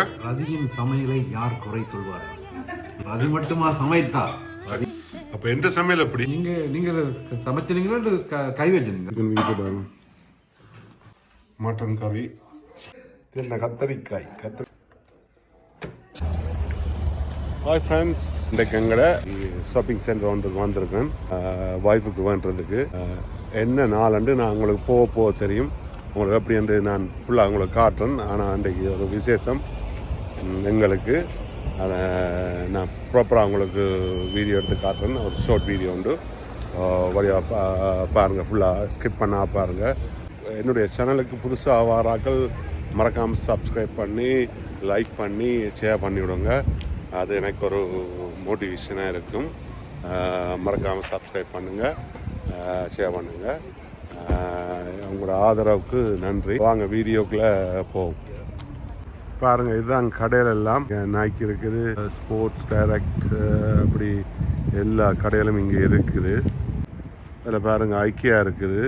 ரதியின் சமையலை யார் குறை சொல்வார்? ரதி மட்டுமா சமைத்தா? அப்ப எந்த சமையல் அப்படி? நீங்க நீங்க சமைச்சினீங்களா இல்ல க- கை வச்சினீங்க மட்டன் கறி. என்ன கத்தரிக்காய். கத்தரி ஹாய் ஃப்ரெண்ட்ஸ் இன்றைக்கு எங்கட ஷாப்பிங் சென்டர் ஒன்றுக்கு வந்திருக்கேன். ஒய்ஃபுக்கு வேண்டுறதுக்கு அஹ், என்ன நாளண்டு நான் உங்களுக்கு போக போக தெரியும். உங்களுக்கு எப்படி என்று நான் ஃபுல்லாக உங்களுக்கு காட்டுறேன். ஆனால் அன்றைக்கு ஒரு விசேஷம். எங்களுக்கு அதை நான் ப்ராப்பராக உங்களுக்கு வீடியோ எடுத்து காட்டுறேன். ஒரு ஷார்ட் வீடியோ உண்டு. வழியாக பா பாருங்கள் ஃபுல்லாக ஸ்கிப் பண்ணால் பாருங்கள் என்னுடைய சேனலுக்கு புதுசாக வாராக்கள் மறக்காமல் சப்ஸ்கிரைப் பண்ணி லைக் பண்ணி ஷேர் பண்ணிவிடுங்க. அது எனக்கு ஒரு மோட்டிவேஷனாக இருக்கும். மறக்காமல் சப்ஸ்கிரைப் பண்ணுங்கள் ஷேர் பண்ணுங்கள் உங்களோட ஆதரவுக்கு நன்றி. வாங்க வீடியோக்குள்ளே போவோம். பாருங்க இதுதான் கடையில எல்லாம். நாய்க்கு இருக்குது ஸ்போர்ட்ஸ் டைரக்ட் அப்படி எல்லா கடையிலும் இங்கே இருக்குது. அதில் பாருங்க ஐக்கியா இருக்குது.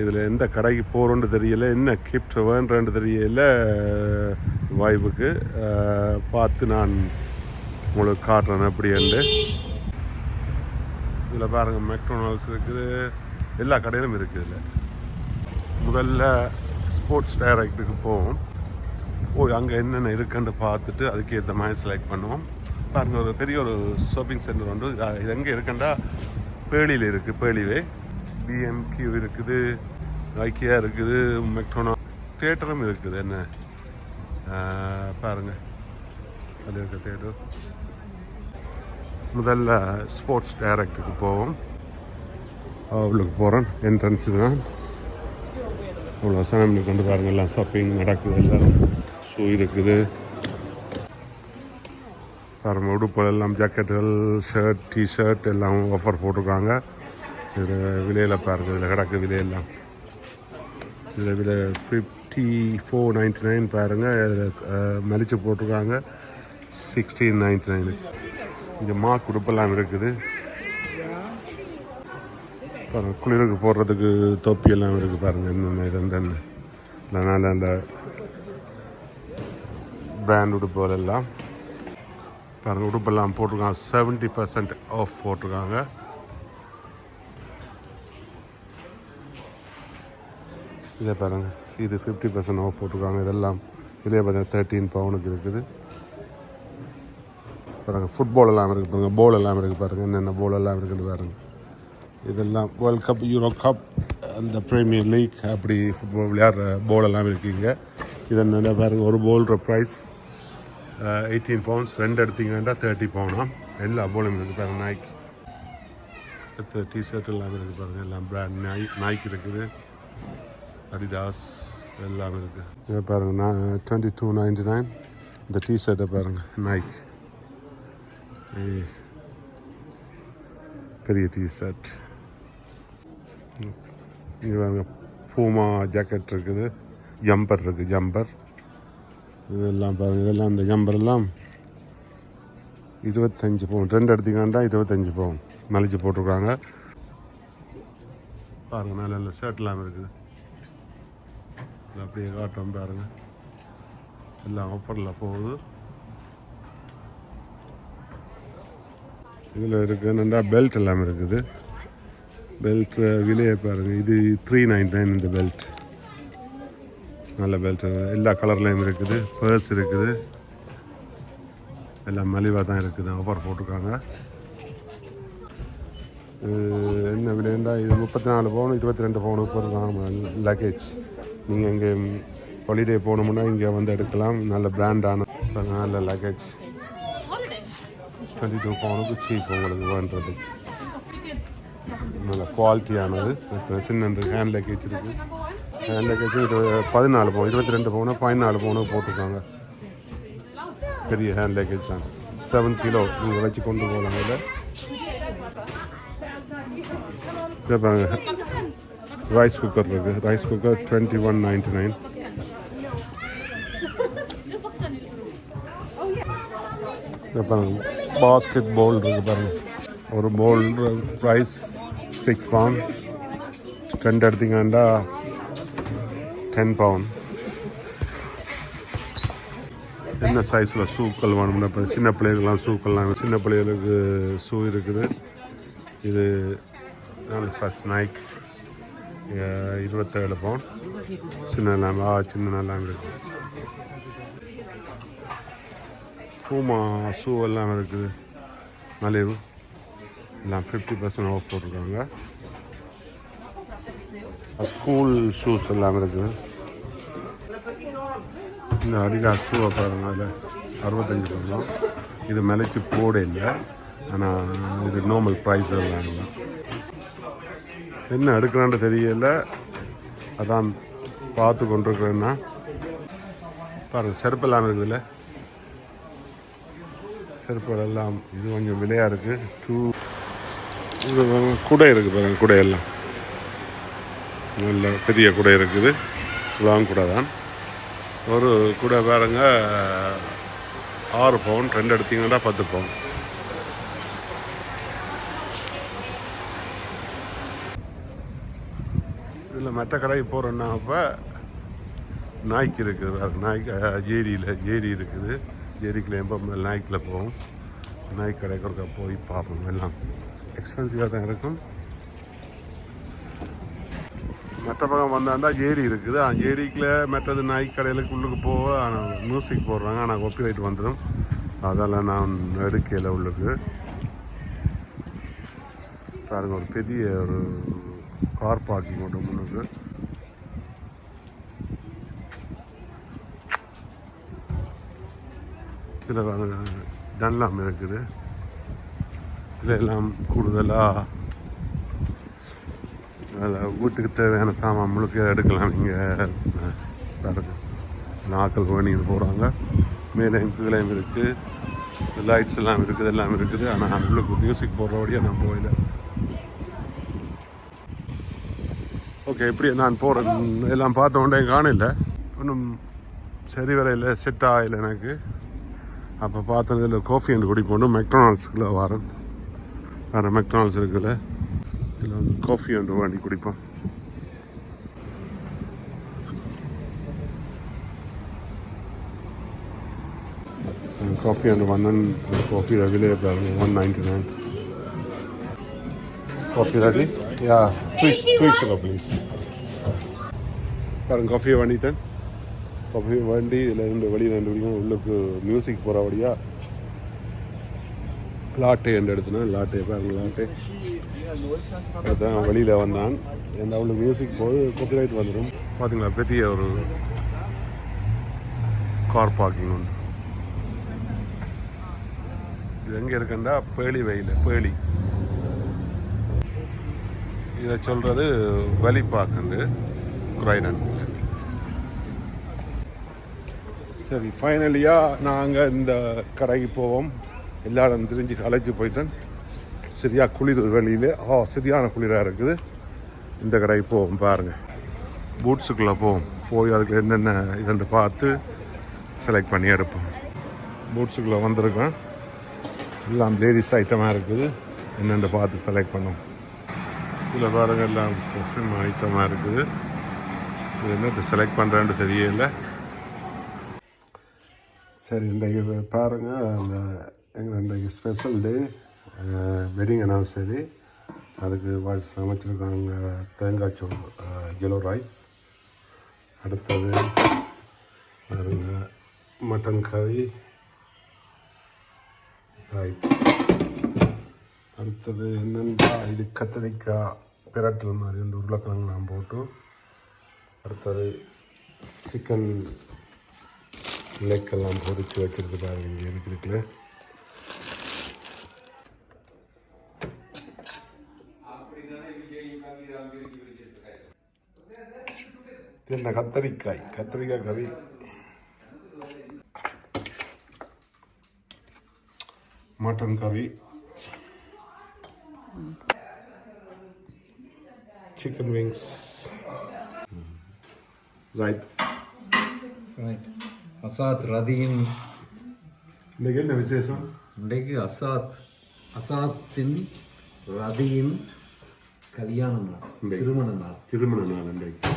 இதில் எந்த கடைக்கு போகிறோன்னு தெரியல என்ன கிஃப்ட் வேண்டுறேன்னு தெரியல வாய்ப்புக்கு. பார்த்து நான் உங்களுக்கு காட்டுறேன் அப்படி என்று இதில் பாருங்கள் மெக்டொனால்ட்ஸ் இருக்குது. எல்லா கடையிலும் இருக்குது இதில். முதல்ல ஸ்போர்ட்ஸ் டைரக்டுக்கு போவோம். ஓ அங்கே என்னென்ன இருக்குன்னு பார்த்துட்டு அதுக்கேற்ற மாதிரி செலக்ட் பண்ணுவோம். பாருங்கள் ஒரு பெரிய ஒரு ஷாப்பிங் சென்டர் உண்டு இது எங்கே இருக்குண்டா பேழியில் இருக்குது பேழிவே பிஎம்கியூ இருக்குது ஐக்கியா இருக்குது மெக்டோனா தேட்டரும் இருக்குது என்ன? பாருங்கள் அது இருக்க தேட்டர் முதல்ல ஸ்போர்ட்ஸ் டைரக்டருக்கு போவோம். அவளுக்கு போகிறேன் என்ட்ரன்ஸ் தான். அவ்வளோ சாமி கொண்டு பாருங்கள் எல்லாம் ஷாப்பிங் நடக்குது எல்லாம் ஷூ இருக்குது. பாருங்க உடுப்புகள் எல்லாம் ஜாக்கெட்டுகள் ஷர்ட் டிஷர்ட் எல்லாம் ஆஃபர் போட்டிருக்காங்க. இதில் விலையில் பாருங்கள் இதில் கிடக்கு விலையெல்லாம். இதில் விலை ஃபிஃப்டி ஃபோர் நைன்டி நைன் பாருங்கள் இதில் மலிச்சு போட்டிருக்காங்க. சிக்ஸ்டீன் நைன்டி நைனு இங்கே மார்க் உடுப்பெல்லாம் இருக்குது. பாருங்க குளிருக்கு போடுறதுக்கு தொப்பி எல்லாம் இருக்குது பாருங்கள் என்னென்ன இது என்னென்ன நல்லா அந்த பிராண்ட் உடுப்புகள் எல்லாம் பாருங்க உடுப்பெல்லாம் போட்டிருக்காங்க. செவன்ட்டி பர்சன்ட் ஆஃப் போட்டிருக்காங்க. இதை பாருங்க இது ஃபிஃப்டி பர்சன்ட் ஆஃப் போட்டிருக்காங்க. இதெல்லாம் இதே பார்த்தீங்கன்னா தேர்ட்டீன் பவுனுக்கு இருக்குது. பாருங்கள் ஃபுட்பால் எல்லாம் இருக்குது பாருங்கள் போல் எல்லாம் இருக்குது பாருங்கள் என்னென்ன போல் எல்லாம் இருக்குன்னு பாருங்கள் இதெல்லாம் வேர்ல்ட் கப் யூரோ கப் அந்த ப்ரீமியர் லீக் அப்படி ஃபுட்பால் விளையாடுற போலெல்லாம் எல்லாம் இருக்குங்க இது என்ன ஒரு போல்ற ப்ரைஸ் எயிட்டீன் பவுண்ட்ஸ் ரெண்டு எடுத்தீங்கன்னா தேர்ட்டி பவுனாம் எல்லா போலும் இருக்குது பாருங்கள் நாய்க்கு அடுத்து டிஷர்ட் எல்லாமே இருக்குது பாருங்கள் எல்லாம் பிராண்ட் நாய் நாய்க்கு இருக்குது. அடிடாஸ் எல்லாமே இருக்குது இதை பாருங்க நான் டுவெண்ட்டி டூ நைன்டி நைன் இந்த டிஷர்ட்டை பாருங்கள் நாய்க் பெரிய டிஷர்ட் இங்கே பாருங்கள் பூமா ஜாக்கெட் இருக்குது ஜம்பர் இருக்குது ஜம்பர் இதெல்லாம் பாருங்கள் இதெல்லாம் இந்த ஜம்பரெல்லாம் இருபத்தஞ்சி இருபத்தஞ்சு பவுன். ரெண்டு எடுத்தீங்கன்னா இருபத்தஞ்சு பவுன். மலிச்சு போட்டிருக்காங்க. பாருங்கள் மேலே நல்ல ஷர்ட்லாம் இருக்குது. அப்படியே காட்டும் பாருங்கள் எல்லாம் ஆஃபரில் போகுது. இதில் இருக்குது என்னென்னா பெல்ட் எல்லாம் இருக்குது. பெல்ட் விலையை பாருங்கள் இது த்ரீ நைன் நைன் இந்த பெல்ட் நல்ல பெல்ட் எல்லா கலர்லேயும் இருக்குது. பர்ஸ் இருக்குது. எல்லாம் மலிவாக தான் இருக்குது. ஆஃபர் போட்டிருக்காங்க. என்ன விலைண்டா இது முப்பத்தி நாலு பவுன் இருபத்தி ரெண்டு பவுனுக்கு தான் லக்கேஜ் நீங்கள் இங்கே ஹாலிடே போகணும்னா இங்கே வந்து எடுக்கலாம். நல்ல பிராண்டான நல்ல லக்கேஜ் டுவெண்ட்டி டூ பவுனுக்கு சீப் உங்களுக்கு வேண்டது. நல்ல குவாலிட்டியானது சின்ன ஹேண்ட் லக்கேஜ் இருக்குது ஹேண்ட் லக்கேஜ் இது பதினாலு பவுன் இருபத்தி ரெண்டு பவுனு பதினாலு பவுனு போட்டிருக்காங்க. பெரிய ஹேண்ட் லக்கேஜ் தான். செவன் கிலோ நீங்கள் வச்சு கொண்டு போகலாம் இதில். கேட்பாங்க ரைஸ் குக்கர் இருக்குது rice cooker twenty one ninety nine பாருங்க. பாஸ்கெட் பவுல் இருக்குது பாருங்க. ஒரு பவுல் ப்ரைஸ் சிக்ஸ் பவுண்ட் ரெண்டு எடுத்தீங்கன்னா டென் பவுன் என்ன சைஸில் ஷூக்கள் வேணும்னா இப்போ சின்ன பிள்ளைகளுக்கெல்லாம் ஷூக்கள்லாம் சின்ன பிள்ளைகளுக்கு ஷூ இருக்குது. இது நல்ல சைஸ் நைக் இருபத்தேழு பவுன் சின்ன எல்லாம் ஆ சின்ன நல்லா இருக்குது. பூமா ஷூ எல்லாம் இருக்குது. மலிவு எல்லாம் ஃபிஃப்டி பர்சன்ட் ஆஃப் போட்டிருக்காங்க. ஸ்கூல் ஷூஸ் எல்லாம் இருக்குது. இந்த அடிகாஸ் ஷூவை பாருங்க அதில் அறுபத்தஞ்சு வருஷம் இது மிளைச்சி போட இல்லை. ஆனால் இது நார்மல் ப்ரைஸ் எல்லாம் என்ன எடுக்கலான்னு தெரியல. அதான் பார்த்து கொண்டிருக்கிறேன்னா. பாருங்கள் செருப்பெல்லாம் இருக்குதுல்ல. செருப்பெல்லாம் இது கொஞ்சம் விலையாக இருக்குது டூ இது குடை இருக்குது பாருங்க குடையெல்லாம். நல்ல பெரிய குடை இருக்குது. லாங் குடை தான். ஒரு கூட பாருங்க ஆறு பவுன் ரெண்டு எடுத்தீங்கன்னா பத்து பவுன். இதில் மற்ற கடைக்கு போகிறோன்னா அப்போ நாய்க்கு இருக்குது வேறு நாய்க்கு ஜேடியில் ஜேடி இருக்குது. ஜேடிக்கில் எப்போ நாய்க்கில் போவோம். நாய் கடைக்கு ஒருக்கா போய் பார்ப்போம். எல்லாம் எக்ஸ்பென்சிவாக தான் இருக்கும். மற்ற பக்கம் வந்தாண்டா ஏரி இருக்குது. அந்த ஏரிக்குள்ள மற்றது நாய் கடையிலுக்கு உள்ளுக்கு போக ஆனால் மியூசிக் போடுறாங்க. ஆனால் காப்பிரைட் வந்துடும் அதெல்லாம் நான் எடுக்கையில் உள்ளுக்கு. பாருங்க ஒரு பெரிய ஒரு கார் பார்க்கிங் ஒன்று முன்னுக்கு. இதில் டன்லாம் இருக்குது. இதில் எல்லாம் கூடுதலாக அதில் வீட்டுக்கு தேவையான சாமான் முழுக்க எடுக்கலாம் நீங்கள் பாருங்க. நாக்கள் வேணிட்டு போகிறாங்க மேலே கீழையும் இருக்குது லைட்ஸ் எல்லாம் இருக்குது எல்லாம் இருக்குது. ஆனால் உள்ளுக்கு மியூசிக் போடுறபடியாக நான் போயில ஓகே இப்படி நான் போகிறேன் எல்லாம் பார்த்த உடனே காணல. ஒன்றும் சரி வரையில் செட் ஆகலை எனக்கு. அப்போ பார்த்ததில் காஃபி அண்ட் குடிப்போம் மெக்டானல்ஸ்க்குள்ளே வரேன். வேறு மெக்டானல்ஸ் இருக்குல்ல. இதில் வந்து காஃபி ஒன்று வாங்கி குடிப்போம். காஃபி ஒன்று வந்தன் coffee available one ninety nine coffee ready yeah please please please பாருங்க காஃபியை வாங்கிட்டேன். காஃபி வண்டி இதில் ரெண்டு வழி ரெண்டு வழியும் உள்ளுக்கு மியூசிக் போகிற வழியாக லாட்டே என்று எடுத்துனேன். லாட்டே பாருங்க லாட்டே அதுதான் வெளியில் வந்தான். எந்த அவ்வளோ மியூசிக் போது காப்பிரைட் வந்துடும் பார்த்தீங்களா பெரிய ஒரு கார் பார்க்கிங் உண்டு இது எங்கே இருக்குண்டா? பேலி வயல் பேலி. இதை சொல்கிறது வலிப்பாக்குண்டு குரைடன் சரி ஃபைனலியாக நாங்கள் இந்த கடைக்கு போவோம். எல்லா இடம் தெரிஞ்சு காலேஜ் போயிட்டேன். சரியா குளிர் வெளியில் ஆ சரியான குளிராக இருக்குது. இந்த கடைக்கு போவோம் பாருங்கள் பூட்ஸுக்குள்ளே போவோம். போய் அதுக்கு என்னென்ன இதுன்னு பார்த்து செலக்ட் பண்ணி எடுப்போம். பூட்ஸுக்குள்ளே வந்திருக்கேன் எல்லாம் லேடிஸ் ஐட்டமாக இருக்குது. என்னென்னு பார்த்து செலக்ட் பண்ணோம் இதில் பாருங்கள் எல்லாம் பெர்ஃப்யூம் ஐட்டமாக இருக்குது. இது என்னத்தை செலக்ட் பண்ணுறேன்னு தெரியல. சரி இன்றைக்கு பாருங்கள் அந்த எங்கள் இன்றைக்கு ஸ்பெஷல் டே வெட்டிங் அனவர்சரி அதுக்கு வாய்ஸ் சமைச்சிருக்காங்க தேங்காய் சோறு எல்லோ ரைஸ் அடுத்தது பாருங்க மட்டன் கறி ரைட் அடுத்தது என்னென்னா இது கத்திரிக்காய் பிரட்டல் மாதிரி இந்த உருளைக்கிழங்குலாம் போட்டு அடுத்தது சிக்கன் லெக்கெல்லாம் பொரிச்சு வச்சுருக்கு பாருங்க இங்கே இருக்குதுல என்ன கத்தரிக்காய்? கத்திரிக்காய் கறி. மட்டன் கறி. Chicken wings right right Asad ரதியின் இன்னைக்கு என்ன விசேஷம்? இன்றைக்கு அசாத் அசாத்தின் ரதியின் கல்யாண நாள் இன்றைக்கு. திருமண நாள். திருமண நாள் இன்றைக்கு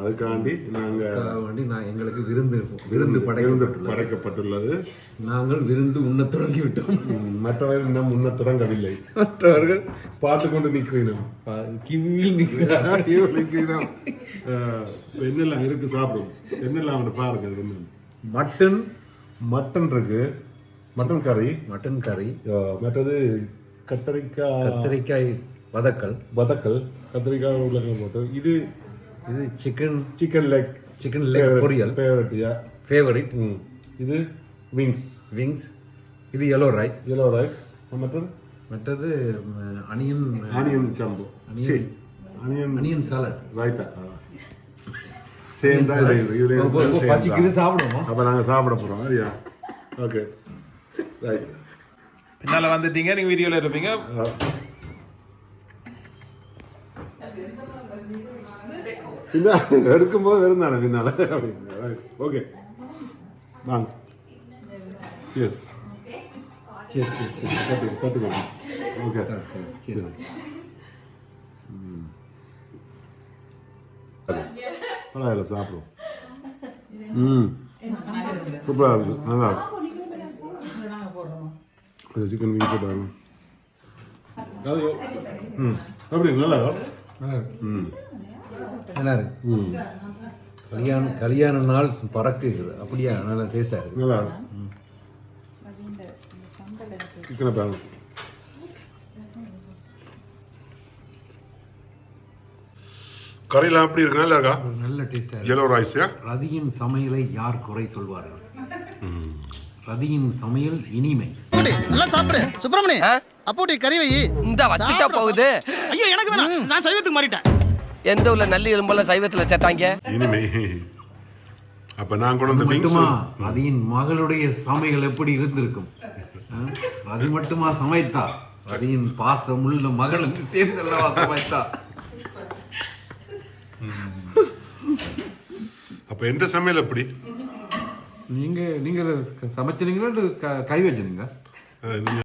அதுக்காண்டி நாங்கள் நான் எங்களுக்கு விருந்து விருந்து விருந்து படைக்கப்பட்டுள்ளது. நாங்கள் விருந்து உண்ணத் தொடங்கி விட்டோம் ம், மற்றவர் இன்னும் முன்ன தொடங்கவில்லை. மற்றவர்கள் பார்த்து கொண்டு நிற்கிறீர்கள். கிவியில் நிற்கிறார் என்னெல்லாம் இருக்கு சாப்பிடும்? என்னெல்லாம் அவனை பாருங்க என்னன்னு. மட்டன். மட்டன் இருக்கு. மட்டன் கறி. மட்டன் கறி. மற்றது கத்தரிக்காய் கத்திரிக்காய் வதக்கல். வதக்கல். கத்திரிக்காய் உருளைக்கிழங்கு போட்டு. இது இது chicken chicken leg chicken leg பொரியல். ஃபேவரட்டியா ஃபேவரிட் ம் இது விங்ஸ் விங்ஸ் இது yellow ரைஸ் yellow ரைஸ் மற்றது? மற்றது அனியன் ஆனியன் சம்பு onion onion salad raita same தான் பசிக்குது. சாப்பிடுவோமா? அப்ப நாங்க சாப்பிட போறோம். சரியா ஓகே ரைட் பின்னால வந்துட்டீங்க நீங்க வீடியோல இருப்பீங்க. பின்னால் எடுக்கும்போது இருந்தானே பின்னால? ஓகே வாங்க. எஸ் சரி சரி சரி கட்டு கட்டு ஓகே சரி பரவாயில்ல சாப்பிடுவோம். ம். சூப்பராக இருக்கு. நல்லா இருக்கு. சிக்கன் வீங்க போட்டாங்க ம். அப்படி நல்லா இருக்கா? நல்லா இருக்கு. ம். நல்லா இருக்கு ம் கல்யாணம் கல்யாண நாள் பறக்கு அப்படியா? நல்லா டேஸ்டா இருக்கு நல்லா இருக்கு சிக்கனை பாருங்க கறியெல்லாம் எப்படி இருக்கு நல்லா இருக்கா? நல்ல டேஸ்டா இருக்கு. Yellow ரைஸ் ரதியின் சமையலை யார் குறை சொல்வார்கள்? ரதியின் சமையல் இனிமை. நல்லா சாப்பிடு. சுப்பிரமணி அப்போட்டி கறி வை. இந்த வச்சுட்டா போகுது. ஐயோ எனக்கு வேணாம். நான் சைவத்துக்கு மாறிட்டேன். எந்த ஊர்ல நல்லி எலும்பெல்லாம் சைவத்துல சேர்த்தாங்க? இனிமே அப்ப நான் கொண்டு வந்த wings? மட்டுமா? ரதியின் மகளுடைய சமையல் எப்படி இருந்திருக்கும்? ஆ? ரதி மட்டுமா சமைத்தா? ரதியின் பாசம் உள்ள மகளுக்கு சேர்ந்து அல்லவா சமைத்தா? அப்ப எந்த சமையல் எப்படி நீங்க நீங்க சமைச்சிருங்களா இல்ல க- கை வச்சிருங்க.